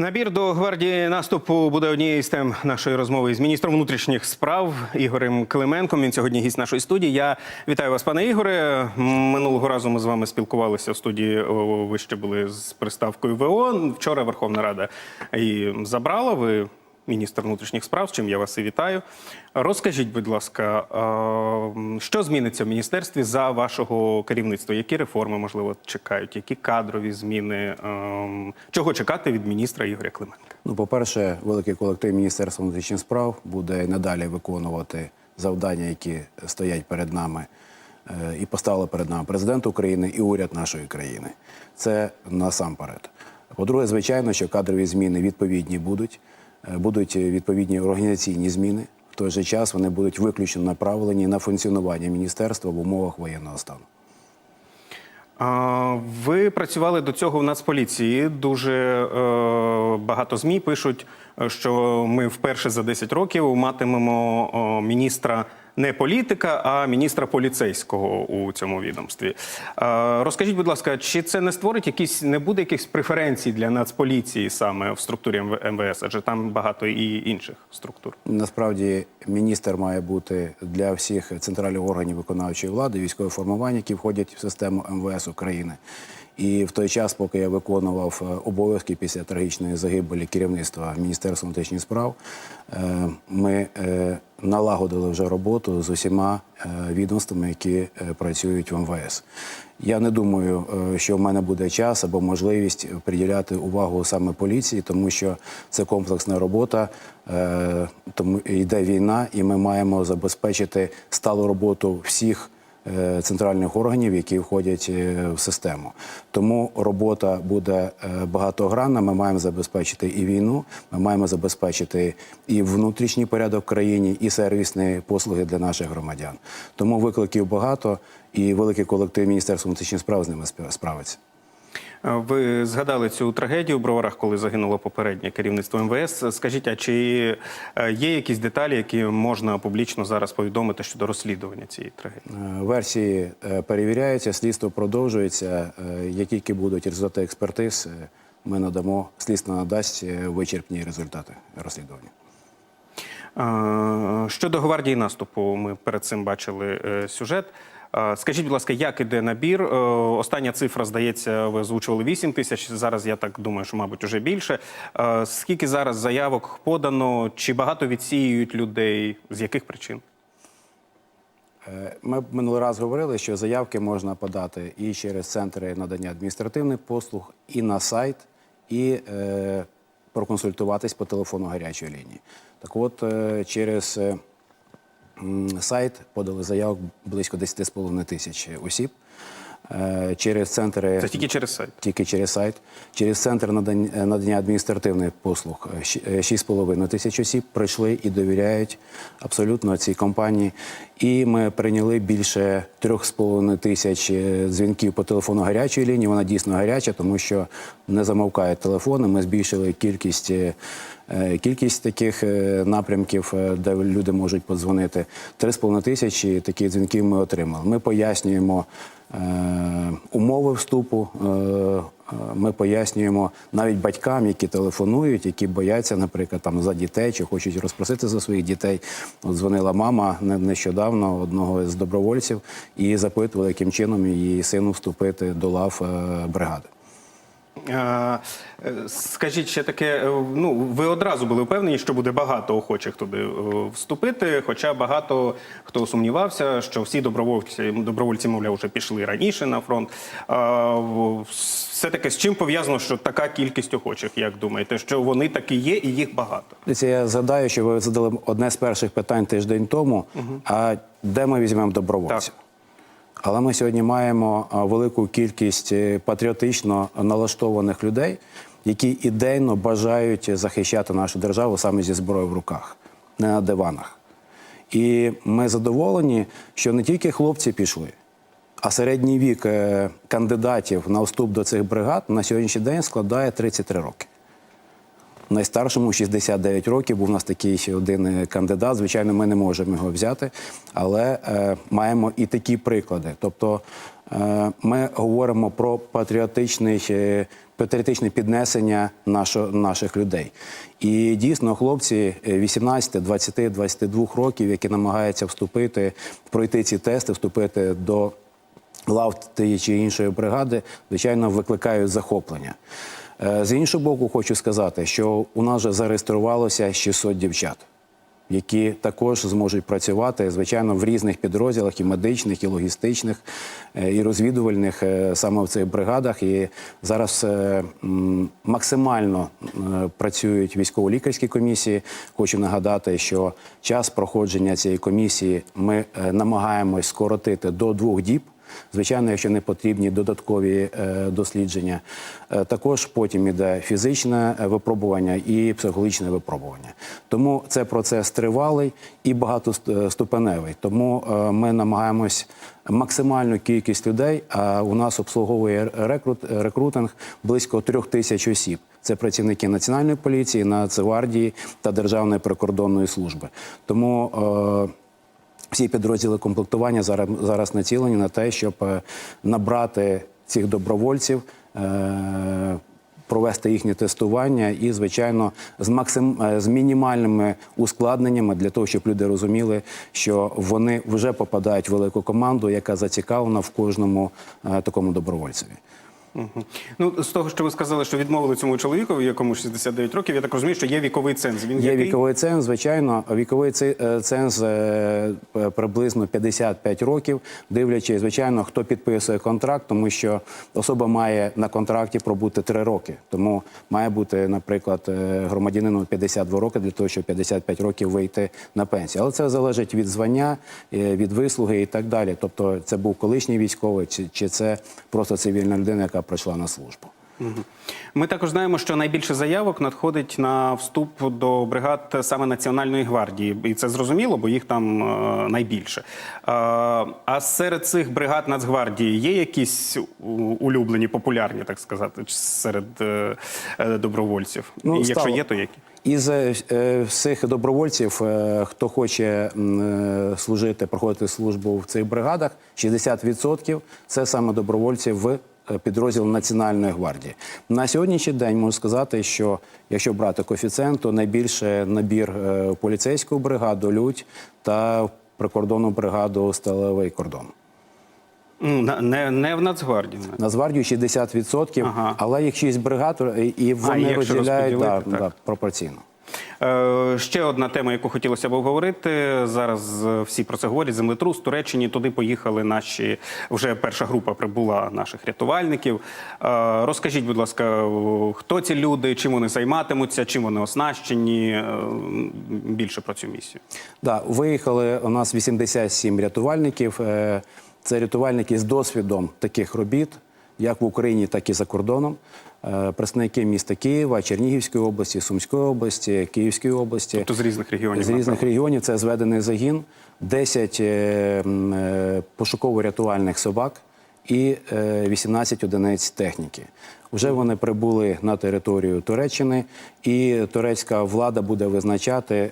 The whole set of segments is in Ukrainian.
Набір до гвардії наступу буде однією з тем нашої розмови з міністром внутрішніх справ Ігорем Клименком. Він сьогодні гість нашої студії. Я вітаю вас, пане Ігоре. Минулого разу ми з вами спілкувалися в студії. Ви ще були з приставкою ВО. Вчора Верховна Рада її забрала. Ви міністр внутрішніх справ, з чим я вас і вітаю. Розкажіть, будь ласка, що зміниться в міністерстві за вашого керівництва? Які реформи можливо чекають? Які кадрові зміни? Чого чекати від міністра Ігоря Клименка? Ну, по-перше, великий колектив Міністерства внутрішніх справ буде надалі виконувати завдання, які стоять перед нами е, і поставили перед нами президент України і уряд нашої країни. Це насамперед. По-друге, звичайно, що кадрові зміни відповідні будуть, будуть відповідні організаційні зміни. В той же час вони будуть виключно направлені на функціонування міністерства в умовах воєнного стану. Ви працювали до цього в Нацполіції. Дуже е, багато ЗМІ пишуть, е, що ми вперше за 10 років матимемо міністра не політика, а міністра поліцейського у цьому відомстві. Розкажіть, будь ласка, чи це не створить якісь, не буде якихось преференцій для Нацполіції саме в структурі МВ- МВС, адже там багато і інших структур? Насправді міністр має бути для всіх центральних органів виконавчої влади, військових формувань, які входять в систему МВС України. І в той час, поки я виконував е, обов'язки після трагічної загибелі керівництва Міністерства внутрішніх справ, е, ми е, налагодили вже роботу з усіма відомствами, які працюють в МВС. Я не думаю, що в мене буде час або можливість приділяти увагу саме поліції, тому що це комплексна робота, тому йде війна, і ми маємо забезпечити сталу роботу всіх центральних органів, які входять е, в систему. Тому робота буде е, багатогранна. Ми маємо забезпечити і війну, ми маємо забезпечити і внутрішній порядок в країні, і сервісні послуги для наших громадян. Тому викликів багато, і великий колектив Міністерства внутрішніх справ з ними справиться. Е, Ви згадали цю трагедію в Броварах, коли загинуло попереднє керівництво МВС. Скажіть, а чи е, є якісь деталі, які можна публічно зараз повідомити щодо розслідування цієї трагедії? Е, Версії перевіряються, слідство продовжується. Е, Як тільки будуть результати експертиз, ми надамо, слідство надасть вичерпні результати розслідування. Щодо гвардії наступу, ми перед цим бачили сюжет. Е, Скажіть, будь ласка, як іде набір? Е, Остання цифра, здається, ви озвучували 8 тисяч. Зараз я так думаю, що, мабуть, уже більше. Е, Скільки зараз заявок подано? Чи багато відсіюють людей? З яких причин? Ми минулий раз говорили, що заявки можна подати і через центри надання адміністративних послуг, і на сайт, і проконсультуватись по телефону гарячої лінії. Так от, через сайт подали заявок близько 10,5 тисяч осіб. Е, Через центри Це тільки через сайт. тільки через сайт. Через центр надання, е, надання адміністративних послуг е, щ- е, 6,5 тисяч осіб прийшли і довіряють абсолютно цій компанії. І ми прийняли більше 3,5 тисяч дзвінків по телефону гарячої лінії. Вона дійсно гаряча, тому що не замовкають телефони. Ми збільшили кількість. Е, Кількість таких е, напрямків, е, де люди можуть подзвонити, 3,5 тисячі таких дзвінків ми отримали. Ми пояснюємо умови вступу. Ми пояснюємо навіть батькам, які телефонують, які бояться, наприклад, там за дітей чи хочуть розпросити за своїх дітей. От дзвонила мама не- нещодавно одного з добровольців і запитувала, яким чином її сину вступити до лав бригади. Е, Скажіть ще таке, е, ну ви одразу були впевнені, що буде багато охочих туди е, вступити. Хоча багато хто сумнівався, що всі добровольці, добровольці, мовляв, вже пішли раніше на фронт. Все таки з чим пов'язано, що така кількість охочих, як думаєте, що вони таки є і їх багато? Дивіться, я згадаю, що ви задали одне з перших питань тиждень тому. А де ми візьмемо добровольців? Так. Але ми сьогодні маємо велику кількість е, патріотично налаштованих людей, які ідейно бажають захищати нашу державу саме зі зброєю в руках, не на диванах. І ми задоволені, що не тільки хлопці пішли, а середній вік е, кандидатів на вступ до цих бригад на сьогоднішній день складає 33 роки. Найстаршому 69 років. Був у нас такий ще один е, кандидат. Звичайно, ми не можемо його взяти, але е, маємо і такі приклади. Тобто е, ми говоримо про патріотичний. е, Патріотичне піднесення нашо, наших людей. І дійсно, хлопці е, 18, 20, 22 років, які намагаються вступити, пройти ці тести, вступити до лав тієї чи іншої бригади, звичайно, викликають захоплення. Е, З іншого боку, хочу сказати, що у нас вже зареєструвалося 600 дівчат, які також зможуть працювати, звичайно, в різних підрозділах і медичних, і логістичних, е, і розвідувальних е, саме в цих бригадах. І зараз максимально працюють військово-лікарські комісії. Хочу нагадати, що час проходження цієї комісії ми намагаємось скоротити до двох діб. Звичайно, якщо не потрібні додаткові е, дослідження, Е, також потім іде фізичне е, випробування і психологічне випробування. Тому це процес тривалий і багатоступеневий. Тому ми намагаємось максимальну кількість людей. А у нас обслуговує рекрут, рекрутинг близько трьох тисяч осіб. Це працівники Національної поліції, Нацгвардії та Державної прикордонної служби. Тому всі підрозділи комплектування зараз, зараз націлені на те, щоб е, набрати цих добровольців, е, провести їхнє тестування і, звичайно, з максим е, з мінімальними ускладненнями для того, щоб люди розуміли, що вони вже попадають в велику команду, яка зацікавлена в кожному такому добровольцеві. Ну, з того, що ви сказали, що відмовили цьому чоловіку, якому 69 років, я так розумію, що є віковий ценз. Він Є який? віковий ценз, звичайно. Віковий е, ценз е, приблизно 55 років, дивлячись, звичайно, хто підписує контракт, тому що особа має на контракті пробути 3 роки. Тому має бути, наприклад, е, громадянину 52 роки для того, щоб 55 років вийти на пенсію. Але це залежить від звання, від вислуги і так далі. Тобто, це був колишній військовий, чи, чи це просто цивільна людина, яка прийшла на службу. Ми також знаємо, що найбільше заявок надходить на вступ до бригад саме Національної гвардії. І це зрозуміло, бо їх там е, найбільше. Е, а серед цих бригад Нацгвардії є якісь улюблені, популярні, так сказати, серед е, добровольців? І якщо стало. є, то які? Із всіх добровольців, хто хоче служити, проходити службу в цих бригадах, 60% це саме добровольці в підрозділ Національної гвардії. На сьогоднішній день можу сказати, що якщо брати коефіцієнт, то найбільше набір е, поліцейську бригаду Людь та прикордонну бригаду Сталевий кордон. Ну, не, не в Нацгвардії. Нацгвардію 60%, Ага. але їх 6 бригад, е, і вони розділяють да, так. да, пропорційно. Е, ще одна тема, яку хотілося б обговорити. Зараз всі про це говорять. Землетрус Туреччині. Туди поїхали наші вже перша група прибула наших рятувальників. Е, розкажіть, будь ласка, хто ці люди, чим вони займатимуться, чим вони оснащені? Е, більше про цю місію. Да, виїхали у нас 87 рятувальників. Це рятувальники з досвідом таких робіт, як в Україні, так і за кордоном. Е, Представники міста Києва, Чернігівської області, Сумської області, Київської області. Тобто з різних регіонів. З різних регіонів це зведений загін, 10 е, е, пошуково-рятувальних собак і е, 18 одиниць техніки. Вже вони прибули на територію Туреччини, і турецька влада буде визначати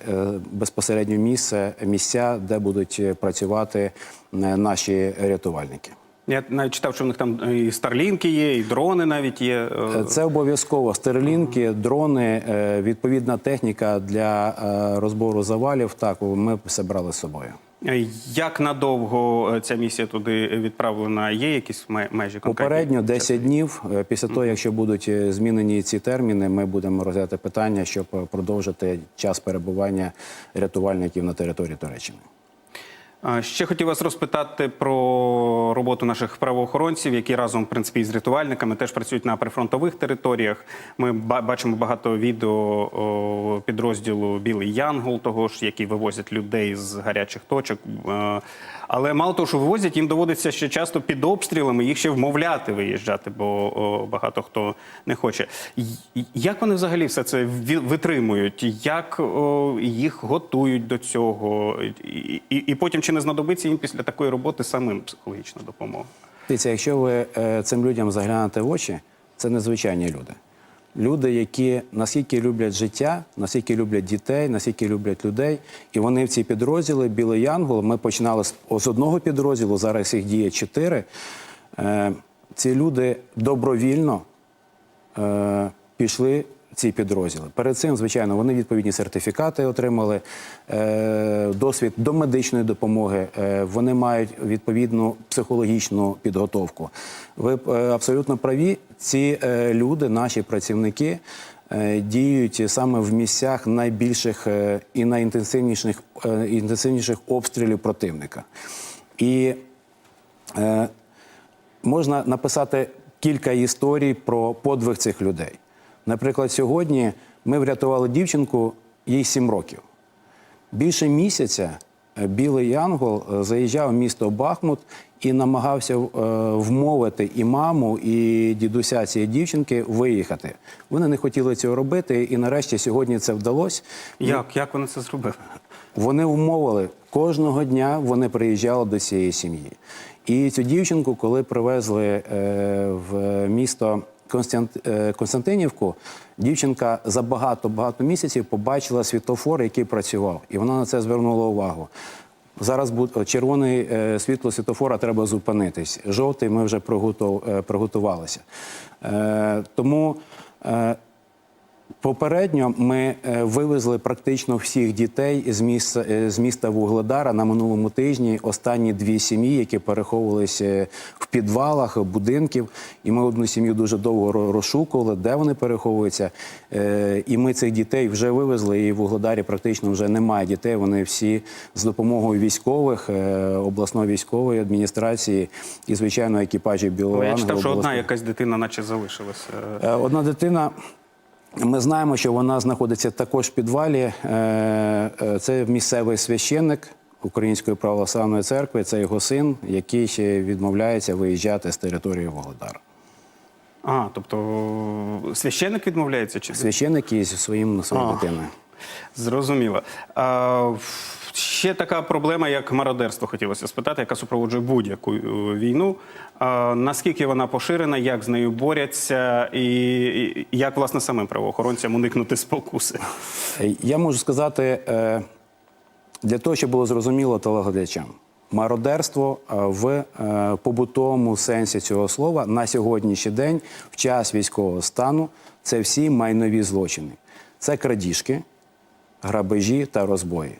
безпосередньо місце, місця, де будуть працювати наші рятувальники. Я навіть читав, що в них там і старлінки є, і дрони навіть є. Е, Це обов'язково стерлінки, дрони, е, відповідна техніка для е, розбору завалів. Так, ми все брали з собою. Е, Як надовго е, ця місія туди відправлена? Є якісь межі конкретні? Попередньо 10 днів. Е, Після того, якщо будуть е, змінені ці терміни, ми будемо розглядати питання, щоб е, продовжити час перебування рятувальників на території Туреччини. Ще хотів вас розпитати про роботу наших правоохоронців, які разом, в принципі, із рятувальниками теж працюють на прифронтових територіях. Ми бачимо багато відео підрозділу Білий Янгол, того ж, які вивозять людей з гарячих точок. Е, Але мало того, що вивозять, їм доводиться ще часто під обстрілами їх ще вмовляти виїжджати, бо багато хто не хоче. Як вони взагалі все це витримують? Як їх готують до цього? І, потім чи не знадобиться їм після такої роботи самим психологічна допомога? Дивіться, якщо ви е, цим людям заглянете в очі, це незвичайні люди. люди, які наскільки люблять життя, наскільки люблять дітей, наскільки люблять людей. І вони в ці підрозділи Білий Янгол. Ми починали з, одного підрозділу, зараз їх діє чотири. Е, ці люди добровільно е, пішли ці підрозділи. Перед цим, звичайно, вони відповідні сертифікати отримали, е, досвід до медичної допомоги. Е, вони мають відповідну психологічну підготовку. Ви е, абсолютно праві. Ці люди, наші працівники. Діють саме в місцях найбільших і найінтенсивніших інтенсивніших обстрілів противника. І е, можна написати кілька історій про подвиг цих людей. Наприклад, сьогодні ми врятували дівчинку, їй 7 років. Більше місяця е, Білий Янгол е, заїжджав в місто Бахмут і намагався е, вмовити і маму, і дідуся цієї дівчинки виїхати. Вони не хотіли цього робити, і нарешті сьогодні це вдалося. Як? Як вони це зробили? Вони вмовили кожного дня вони приїжджали до цієї сім'ї. І цю дівчинку, коли привезли в місто Константинівку, дівчинка за багато багато місяців побачила світофор, який працював, і вона на це звернула увагу. Зараз червоне е, світло світофора треба зупинитись. Жовтий ми вже е, приготувалися. Е, тому е, Попередньо ми е, вивезли практично всіх дітей з міста, е, з міста Вугледара на минулому тижні. Останні дві сім'ї, які переховувалися е, в підвалах будинків. І ми одну сім'ю дуже довго розшукували, де вони переховуються. І ми цих дітей вже вивезли. І в Вугледарі практично вже немає дітей. Вони всі з допомогою військових, обласної військової адміністрації і звичайно екіпажів Білого Бо я читав, що одна якась дитина, наче залишилася. Одна дитина. Ми знаємо, що вона знаходиться також в підвалі. Е, е, Це місцевий священник Української православної церкви. Це його син, який ще відмовляється виїжджати з території Володара. А, тобто священник відмовляється чи Священник із своїм своєю дитиною. Зрозуміло. А, ще така проблема, як мародерство, хотілося спитати, яка супроводжує будь-яку е, війну. Наскільки вона поширена, як з нею борються, і, і як власне самим правоохоронцям уникнути спокуси? Я можу сказати, е, для того, щоб було зрозуміло телеглядачам, мародерство е, в побутовому сенсі цього слова на сьогоднішній день, в час військового стану, це всі майнові злочини. Це крадіжки, грабежі та розбої.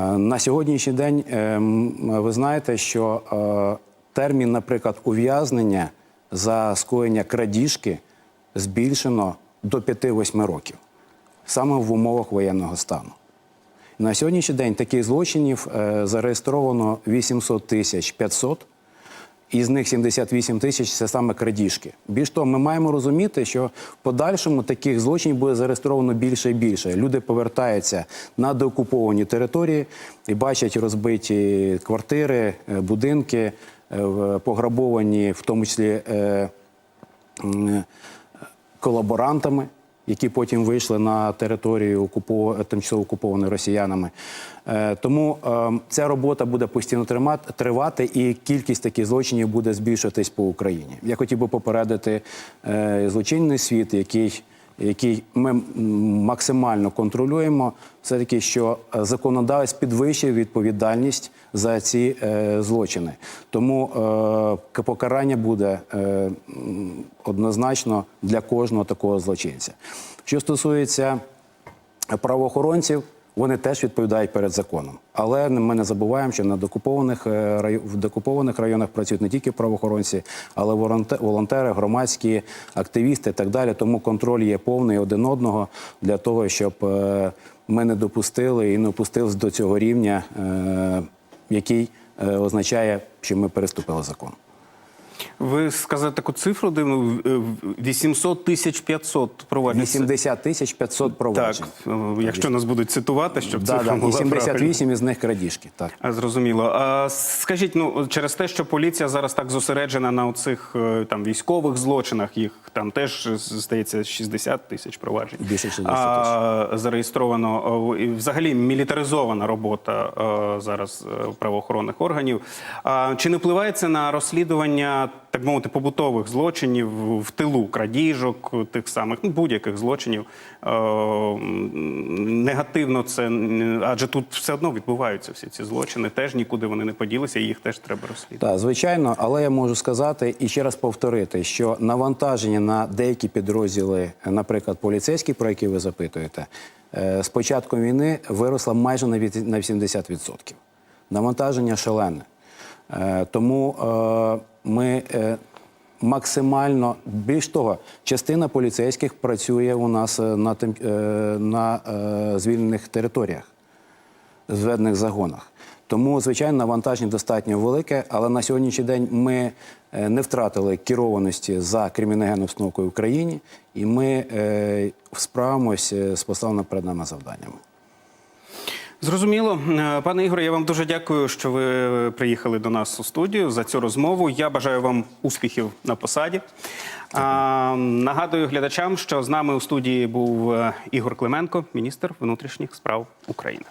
Е, На сьогоднішній день е, ви знаєте, що е, термін, наприклад, ув'язнення за скоєння крадіжки збільшено до 5-8 років саме в умовах воєнного стану. На сьогоднішній день таких злочинів зареєстровано 800 тисяч 500, із них 78 тисяч це саме крадіжки. Більш того, ми маємо розуміти, що в подальшому таких злочинів буде зареєстровано більше і більше. Люди повертаються на деокуповані території і бачать розбиті квартири, е, будинки, е, пограбовані, в тому числі. е, колаборантами, які потім вийшли на територію тимчасово окупованої росіянами. Е, Тому е, ця робота буде постійно тримати- тривати, і кількість таких злочинів буде збільшуватись по Україні. Я хотів би попередити е, злочинний світ, який. Який ми максимально контролюємо, все таки, що е, законодавець підвищив відповідальність за ці е, злочини. Тому е, покарання буде е, однозначно для кожного такого злочинця. Що стосується правоохоронців, вони теж відповідають перед законом. Але ми не забуваємо, що на докупованих е, в докупованих районах працюють не тільки правоохоронці, але волонте- волонтери, громадські активісти і так далі. Тому контроль є повний один одного для того, щоб е, ми не допустили і не опустились до цього рівня, е, який означає, що ми переступили закон. Ви сказали таку цифру дивну е, 800 тисяч 500 проваджень. 80 тисяч 500 проваджень. е, якщо нас будуть цитувати, щоб Да, цифра да, була правильна. 88 із них крадіжки. Так. А, Зрозуміло. А скажіть, ну через те, що поліція зараз так зосереджена на оцих е, там військових злочинах, їх там теж е, здається 60 тисяч проваджень. Більше 60 а, зареєстровано і взагалі мілітаризована робота е, зараз правоохоронних органів. А, чи не впливає це на розслідування так мовити, побутових злочинів в тилу крадіжок, тих самих ну, будь-яких злочинів. Е, негативно це адже тут все одно відбуваються всі ці злочини. Теж нікуди вони не поділися, і їх теж треба розслідувати. Так, звичайно, але я можу сказати і ще раз повторити, що навантаження на деякі підрозділи, наприклад, поліцейські, про які ви запитуєте, е, з початком війни виросло майже на на 80%. Навантаження шалене. Е, Тому ми е, максимально більш того, частина поліцейських працює у нас е, на, тим- е, на звільнених територіях зведених загонах. Тому, звичайно, навантаження достатньо велике, але на сьогоднішній день ми не втратили керованості за криміногенною обстановкою в країні, і ми справимося з поставленими перед нами завданнями. Зрозуміло, Е, пане Ігоре, я вам дуже дякую, що ви приїхали до нас у студію за цю розмову. Я бажаю вам успіхів на посаді. А, нагадую глядачам, що з нами у студії був е, Ігор Клименко, міністр внутрішніх справ України.